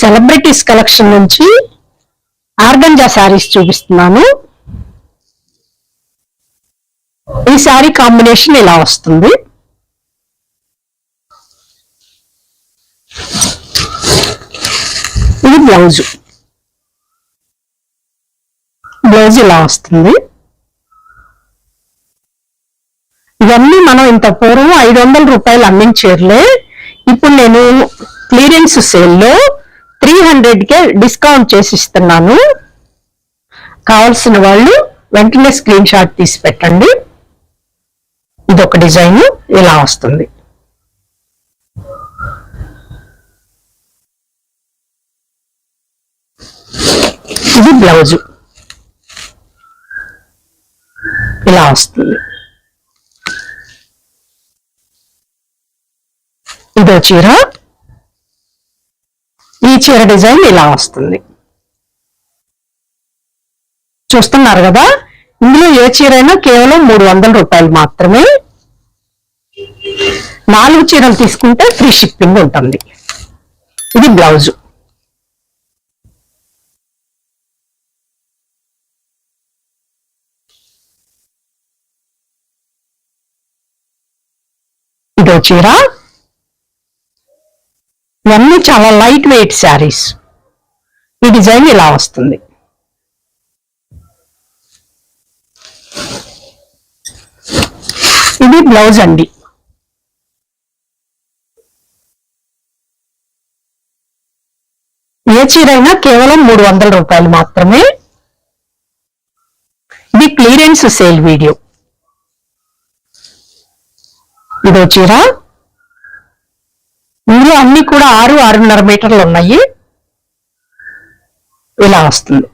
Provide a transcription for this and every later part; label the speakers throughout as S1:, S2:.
S1: Celebrities collection నుంచి organza saris చూపిస్తున్నాను. ఈ శారీ కాంబినేషన్ ఇలా వస్తుంది. ఇది బ్లౌజ్. బ్లౌజ్ ఇలా వస్తుంది. ఇవన్నీ మనం ఇంత పూర్వం ఐదు వందల రూపాయలు అమ్మిన ఇప్పుడు నేను క్లియరెన్స్ సేల్లో త్రీ హండ్రెడ్కే డిస్కౌంట్ చేసి ఇస్తున్నాను కావాల్సిన వాళ్ళు వెంటనే స్క్రీన్ షాట్ తీసి పెట్టండి. ఇది ఒక డిజైన్ ఇలా వస్తుంది. ఇది బ్లౌజు. ఇలా వస్తుంది. ఇదో చీర. చీర డిజైన్ ఇలా వస్తుంది. చూస్తున్నారు కదా? ఇందులో ఏ చీర అయినా కేవలం మూడు వందల రూపాయలు మాత్రమే. నాలుగు చీరలు తీసుకుంటే ఫ్రీ షిప్పింగ్ ఉంటుంది. ఇది బ్లౌజ్. ఇదో చీర. ఇవన్నీ చాలా లైట్ వెయిట్ శారీస్. ఈ డిజైన్ ఇలా వస్తుంది. ఇది బ్లౌజ్ అండి. ఏ చీరైనా కేవలం మూడు వందల రూపాయలు మాత్రమే. ఇది క్లియరెన్స్ సేల్ వీడియో. ఇదో చీర. ఇందులో అన్ని కూడా ఆరు ఆరున్నర మీటర్లు ఉన్నాయి. ఇలా వస్తుంది.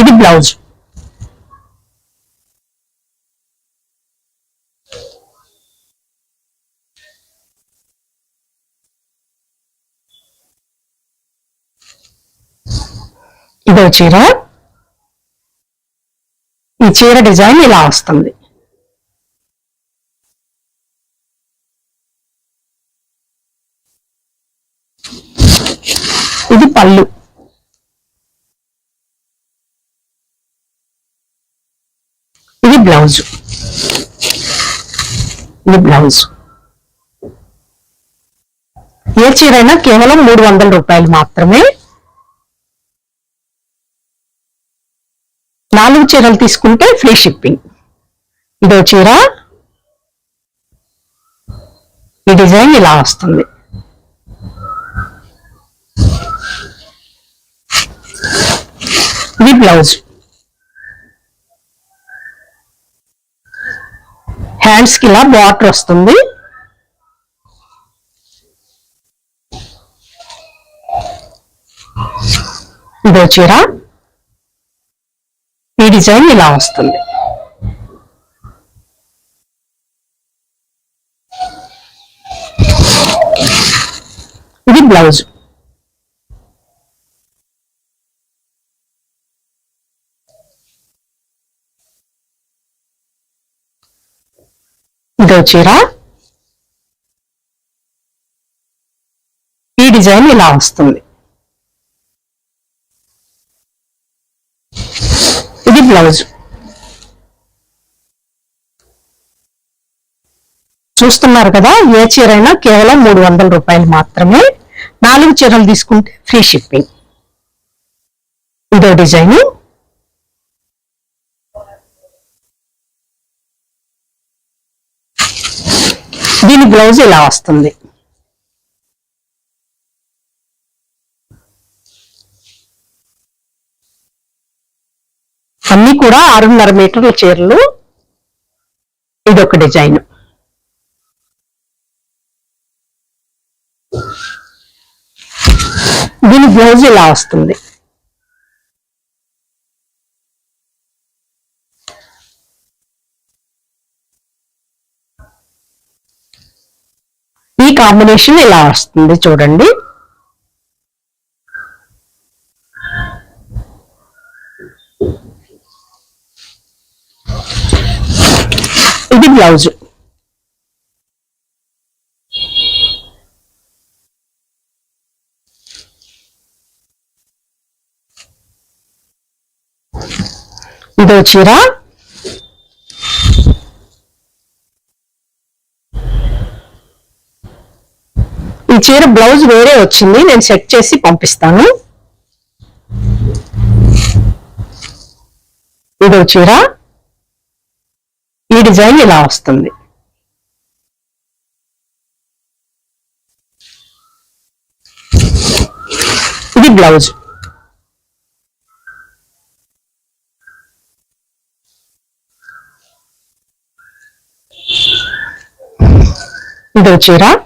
S1: ఇది బ్లౌజ్. ఇదో చీర. ఈ చీర డిజైన్ ఇలా వస్తుంది. ఇది పళ్ళు. ఇది బ్లౌజ్. ఇది బ్లౌజ్. ఏ చీరైనా కేవలం మూడు వందల రూపాయలు మాత్రమే. నాలుగు చీరలు తీసుకుంటే ఫ్రీ షిప్పింగ్. ఇదో చీర. ఈ డిజైన్ ఇలా వస్తుంది. ఇది బ్లౌజ్. హ్యాండ్స్కి ఇలా బార్డర్ వస్తుంది. ఇదో చీర. ఈ డిజైన్ ఇలా వస్తుంది. ఇది బ్లౌజ్. చీర. ఈ డిజైన్ ఇలా వస్తుంది. ఇది బ్లౌజ్. చూస్తున్నారు కదా ఏ చీర అయినా కేవలం మూడు వందల రూపాయలు మాత్రమే. నాలుగు చీరలు తీసుకుంటే ఫ్రీ షిప్పింగ్. ఇదో డిజైను. దీని బ్లౌజ్ ఇలా వస్తుంది. అన్ని కూడా ఆరున్నర మీటర్ల చీరలు. ఇదొక డిజైన్. దీని బ్లౌజ్ ఇలా వస్తుంది. కాంబినేషన్ ఇలా వస్తుంది చూడండి. ఇది బ్లౌజ్. ఇదో చీరా. ఈ చీర బ్లౌజ్ వేరే వచ్చింది నేను సెట్ చేసి పంపిస్తాను. ఇదో చీర. ఈ డిజైన్ ఇలా వస్తుంది. ఇది బ్లౌజ్. ఇదో చీర ఈ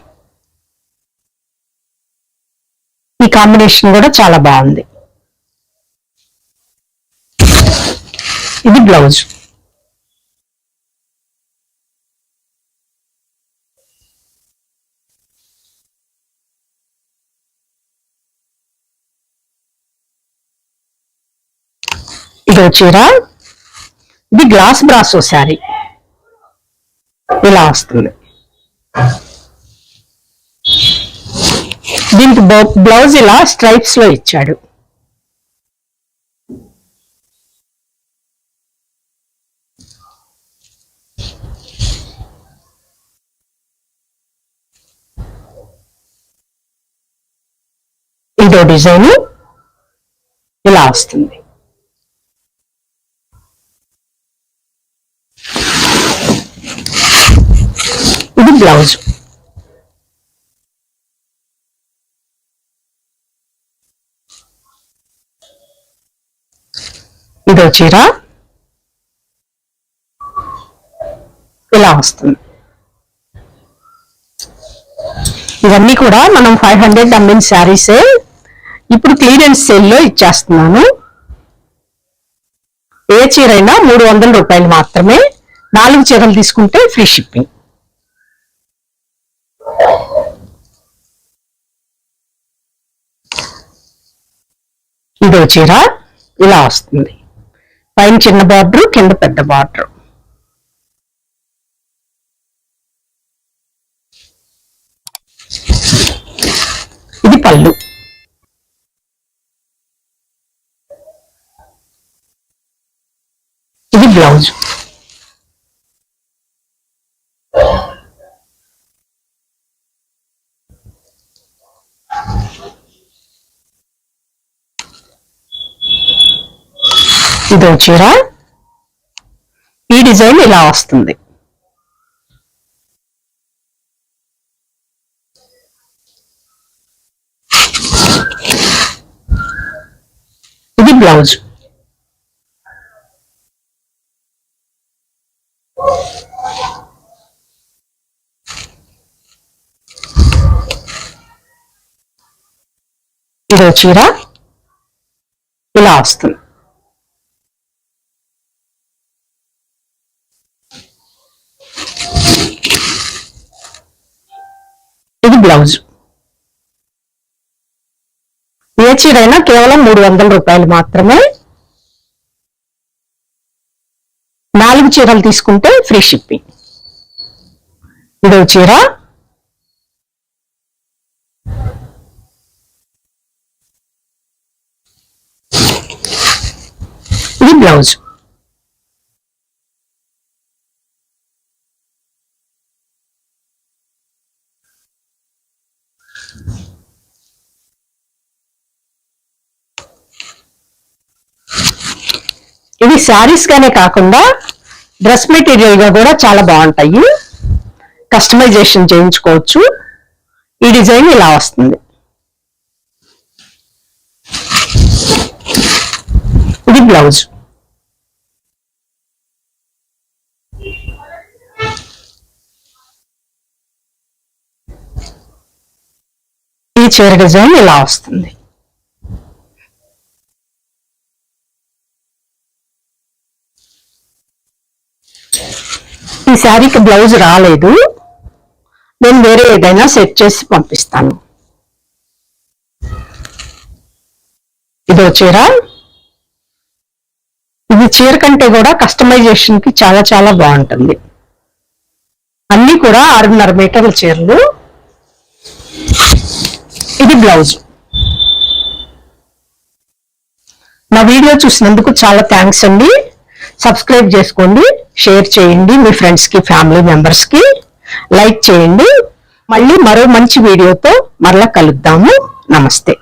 S1: కాంబినేషన్ కూడా చాలా బాగుంది. ఇది బ్లౌజ్ ఇదో చీర. ఇది గ్లాస్ బ్రాసో శారీ. ఇలా వస్తుంది. దీనికి బ్లౌజ్ ఇలా స్ట్రైప్స్లో ఇచ్చాడు. ఇదో డిజైన్ ఇలా వస్తుంది. ఇది బ్లౌజ్. ఇదో చీర. ఇలా వస్తుంది. ఇవన్నీ కూడా మనం ఫైవ్ హండ్రెడ్ అమ్మిన శారీసే. ఇప్పుడు క్లియరెన్స్ సేల్లో ఇచ్చేస్తున్నాను. ఏ చీరైనా మూడు వందల రూపాయలు మాత్రమే. నాలుగు చీరలు తీసుకుంటే ఫ్రీ షిప్పింగ్. ఇదో చీర. ఇలా వస్తుంది. పైన చిన్న బార్డర్ కింద పెద్ద బార్డర్. ఇది పళ్ళు. ఇది బ్లౌజ్. ఇదో చీర. ఈ డిజైన్ ఇలా వస్తుంది. ఇది బ్లౌజ్. ఇదో చీర. ఇలా వస్తుంది. ఇది బ్లౌజ్. ఏ చీరైనా కేవలం మూడు వందల రూపాయలు మాత్రమే. నాలుగు చీరలు తీసుకుంటే ఫ్రీ షిప్పింగ్. ఇదో చీర ఇది బ్లౌజ్ ఇవి శారీస్ గానే కాకుండా డ్రెస్ మెటీరియల్గా కూడా చాలా బాగుంటాయి. కస్టమైజేషన్ చేయించుకోవచ్చు. ఈ డిజైన్ ఇలా వస్తుంది. ఇది బ్లౌజ్. ఈ చీర డిజైన్ ఇలా వస్తుంది. ఈ శారీకి బ్లౌజ్ రాలేదు. నేను వేరే ఏదైనా సెట్ చేసి పంపిస్తాను. ఇదో చీర. ఇది చీర కంటే కూడా కస్టమైజేషన్కి చాలా చాలా బాగుంటుంది. అన్ని కూడా ఆరున్నర మీటర్ల చీరలు. ఇది బ్లౌజ్. నా వీడియో చూసినందుకు చాలా థ్యాంక్స్ అండి. సబ్స్క్రైబ్ చేసుకోండి షేర్ చేయండి మీ ఫ్రెండ్స్కి ఫ్యామిలీ మెంబర్స్కి లైక్ చేయండి. మళ్ళీ మరో మంచి వీడియోతో మరలా కలుద్దాము. నమస్తే.